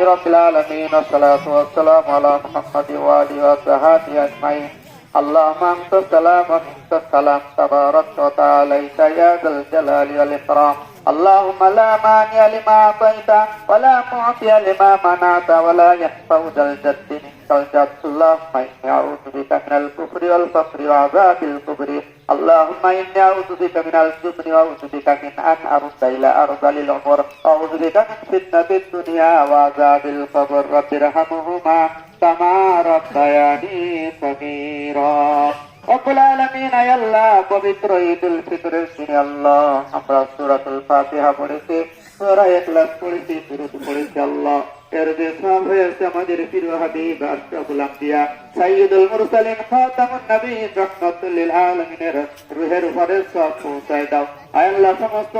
رب العالمين والصلاة والسلام على محمد وآله وصحبه أجمعين. اللهم أنت السلام ومنك السلام تبارك وتعاليت يا ذا الجلال والإكرام. اللهم لا مانع لما أعطيت ولا معطي لما منعت ولا ينفع ذا الجد منك الجد اللهم إني أعوذ بك من الكفر والفقر وعذاب القبر اللهم إني أعوذ بك من الجبن وأعوذ بك من أن أرد إلى أرض العمر أعوذ بك من فتنة الدنيا وعذاب القبر رب ارحمهما كما ربياني صغيرا রব্বুল আলামিন, আয় আল্লাহ, পবিত্র ঈদ উল ফিতরের দিনে আল্লাহ, আমরা সূরাতুল ফাতিহা পড়েছি, সূরা ইখলাস পড়েছি, দুরূদ পড়েছি আল্লাহ। এর যে সব হয়েছে আমাদের প্রিয় হাবিব আশরাফুল আম্বিয়া, সাইয়্যিদুল মুরসালিন, খাতামুন নবীন রাহমাতুল লিল আলামিনের রুহের উপরে সব পৌঁছায় দাও। আয় আল্লাহ, সমস্ত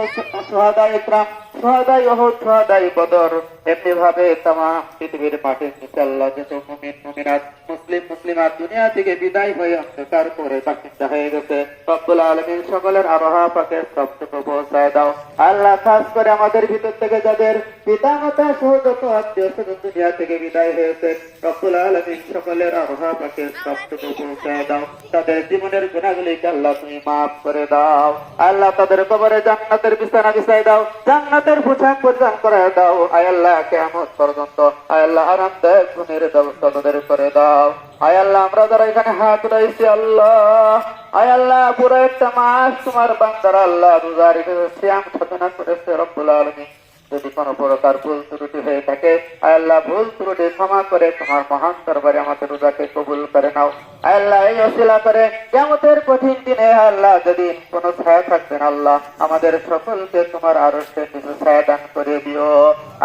সুহাদা ইকরাম সুহাদাই ওহদ সুহাদাই বদর এমনি ভাবে তামাম পৃথিবীর মাঠে ইনশাআল্লাহ যত মুমিন, মুমিনাত, মুসলিম, মুসলিমাত দুনিয়া থেকে বিদায় হয়ে অন্ধকার করে বাসিন্দা হয়ে গেছে। রব্বুল আলমিন সকলের আবহাওয়া পাকে সবটুকু পৌঁছায় দাও। আল্লাহ খাস করে আমাদের ভিতর থেকে যাদের পিতা মাতা সহ যত আত্মীয় স্বজন দুনিয়া থেকে বিদায় হয়েছে, রব্বুল আলমিন সকলের আবহাওয়া পাকে সবটুকু পৌঁছায় দাও। তাদের জীবনের গুণাগুলিকে আল্লাহ তুমি মাফ করে দাও। আল্লাহ তাদের কবরে জান্নাতের বিছানা বিছাই দাও, জান্নাতের পোশাক পরিধান করে দাও। আয় আল্লাহ কেমন পর্যন্ত আল্লাহ আরামদায়ক ঘুমের ব্যবস্থা তাদের করে দাও। আয় আল্লাহ, আমরা যারা এখানে হাত উঠাইছি আল্লাহ। আয় আল্লাহ, পুরো একটা মাস তোমার বান্দার আল্লাহ রোজা রেখেছে শ্যাম সাধনা করেছে রব্বুল আলমী যদি কোনো প্রকার ভুল ত্রুটি হয়ে থাকে, আল্লাহ ভুল ত্রুটি ক্ষমা করে তোমার মহান দরবারে আমাদের রোজাকে কবুল করে নাও। আল্লাহ এই অশিলা করে কেমতের কঠিন দিনে আল্লাহ যদি কোনো ছায়া থাকবেন আল্লাহ আমাদের সকলকে তোমার আরও সে কিছু ছায়া দান করে দিও।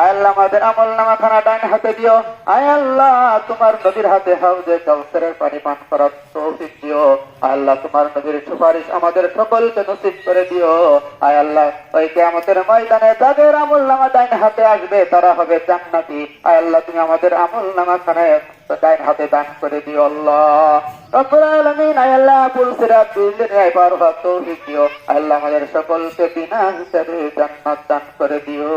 আল্লাহ আমাদের আমল নামা খানা ডান হাতে দিও। আয় আল্লাহ, তোমার নদীর হাতে হাউজে কাউসারের পানি পান করার তৌফিক দিও। আল্লাহ তোমার নবীর সুপারিশ আমাদের সকলকে নসিব করে দিও। আয় আল্লাহ, ওই কেমতের ময়দানে যাদের আমল নামা ডাইন হাতে আসবে, তারা হবে জান্নাতি। আয় আল্লাহ, তুমি আমাদের আমল নামা খানায় ডাইন হাতে দান করে দিও আল্লাহ। রব্বুল আলামিন আল্লাহ সিরাত তৌফিক দিও। আল্লাহ আমাদের সকলকে বিনা হিসাবে জান্নাত দান করে দিও।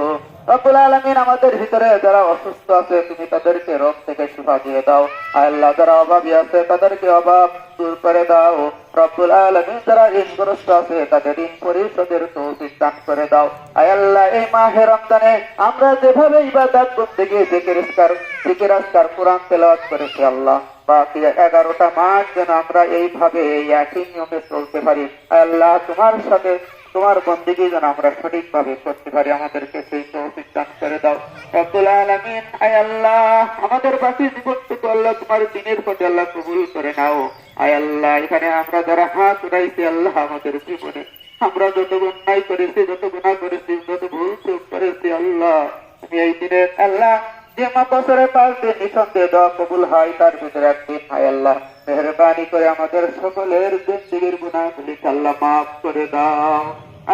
রব্বুল আলামিন আমাদের ভিতরে যারা অসুস্থ আছে, তুমি তাদেরকে রোগ থেকে শিফা দিয়ে দাও। আল্লাহ, যারা অভাবী আছে, তাদেরকে অভাব দূর করে দাও। রব্বুল আলামিন যারা ঋণগ্রস্ত আছে, তাদের ঋণ পরিশোধের তৌফিক দান করে দাও। আয় আল্লাহ, এই মাহে রমজানে আমরা যেভাবে ইবাদত করতে গিয়ে জিকির আজকার জিকির আজকার কোরআন তেলাওয়াত করেছি, আল্লাহ বাকি এগারোটা মাস যেন আমরা এইভাবে এই একই নিয়মে চলতে পারি। আল্লাহ, তোমার সাথে, তোমার বন্দিগি যেন আমরা সঠিকভাবে করতে পারি, আমাদেরকে সেই তৌফিক দান করে দাও। রব্বুল আলামিন, আয় আল্লাহ, আমাদের বাকি জীবনটুকু আল্লাহ তোমার দিনের প্রতি আল্লাহ কবুল করে নাও। আয় আল্লাহ, এখানে আমরা যারা হাত উঠাইছি, আল্লাহ আমাদের জীবনে। আমরা যত অন্যায় করেছি, যত গুণা করেছি, যত ভুল চুপ করেছি, আল্লাহ তুমি এই দিনে, আল্লাহ, যে মা বছরে পাঁচ দিন নিঃসন্দেহে কবুল হয়, তার ভিতরে একদিন হয় আল্লাহ, মেহরবানি করে আমাদের সকলের জিন্দিগির গুণাগুলিকে আল্লাহ মাফ করে দাও।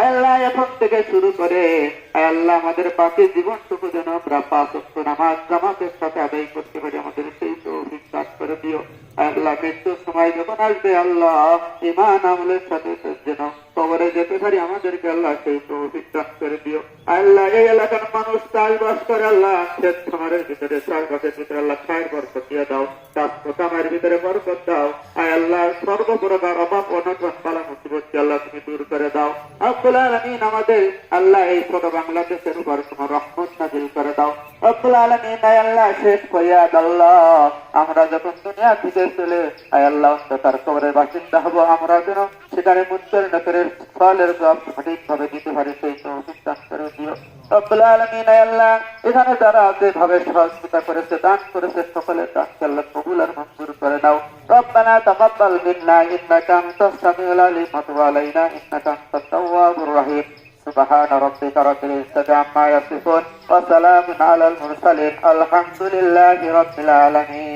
আল্লাহ, এখন থেকে শুরু করে আল্লাহ, আমাদের পাপি জীবনটুকু যেন আমরা পাঁচ নামাজ, জামাতের সাথে আদায় করতে পারি, আমাদের সেই তৌফিক দান করে দিও। আল্লাহ মৃত্যুর সময় যখন আসবে, আল্লাহ ইমান আমলের সাথে যেন কবরে যেতে পারি, আমাদেরকে আল্লাহ সেই তৌফিক করে দিও আল্লাহ, এই এলাকার মানুষ চাষবাস করে আল্লাহ ক্ষেত খামারের ভিতরে চাষবাসের ভিতরে আল্লাহ খায়ের বরকত দিয়ে দাও। চাষ কামার ভিতরে বরকত দাও। আয় আল্লাহ সর্বপ্রকার অভাব অনটন পালা মুসিবত আল্লাহ তুমি দূর করে দাও। আব্দুল আলমিন আমাদের আল্লাহ এই ছোট বাংলাদেশের উপর তোমার রহমত নাজিল করে দাও। আব্দুল আলমিন, আয় আল্লাহ, শেষ ফরিয়াদ আল্লাহ। আমরা যখন দুনিয়া থেকে চলে, আয় আল্লাহ তার কবরের বাসিন্দা হব। আমরা যেন সেখানে মুঞ্চের নকরের ফলের জব সঠিকভাবে দিতে পারি সেই তৌফিক দান করে দিও রব্বুল আলামিন আয় আল্লাহ এখানে যারা যেভাবে সহযোগিতা করেছে দান করেছে সকলের দানকে আল্লাহ কবুল আর মঞ্জুর করে নাও ربنا تقبل منا انك انت السميع العليم وتب علينا انك انت التواب الرحيم سبحان ربك رب العزة عما يصفون وسلام على المرسلين الحمد لله رب العالمين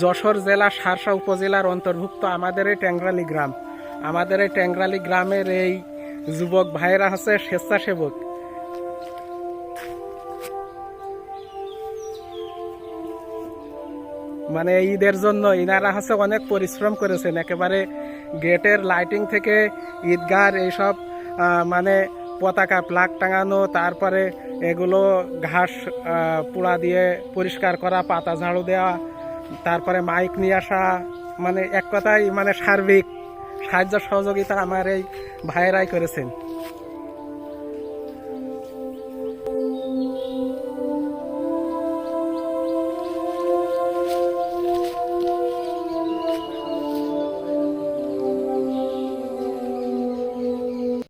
যশোর জেলা সারসা উপজেলার অন্তর্ভুক্ত আমাদের এই ট্যাংরালি গ্রাম। আমাদের এই ট্যাংরালি গ্রামের এই যুবক ভাইয়েরা হচ্ছে স্বেচ্ছাসেবক। মানে ঈদের জন্য ইনারা হচ্ছে অনেক পরিশ্রম করেছেন। একেবারে গেটের লাইটিং থেকে ঈদগার এইসব মানে পতাকা প্লাগ টাঙানো, তারপরে এগুলো ঘাস পোড়া দিয়ে পরিষ্কার করা, পাতা ঝাড়ু দেওয়া তারপরে মাইক নিয়ে আসা মানে এক কথাই মানে সার্বিক সাহায্য সহযোগিতা আমার এই ভাইয়েরাই করেছেন।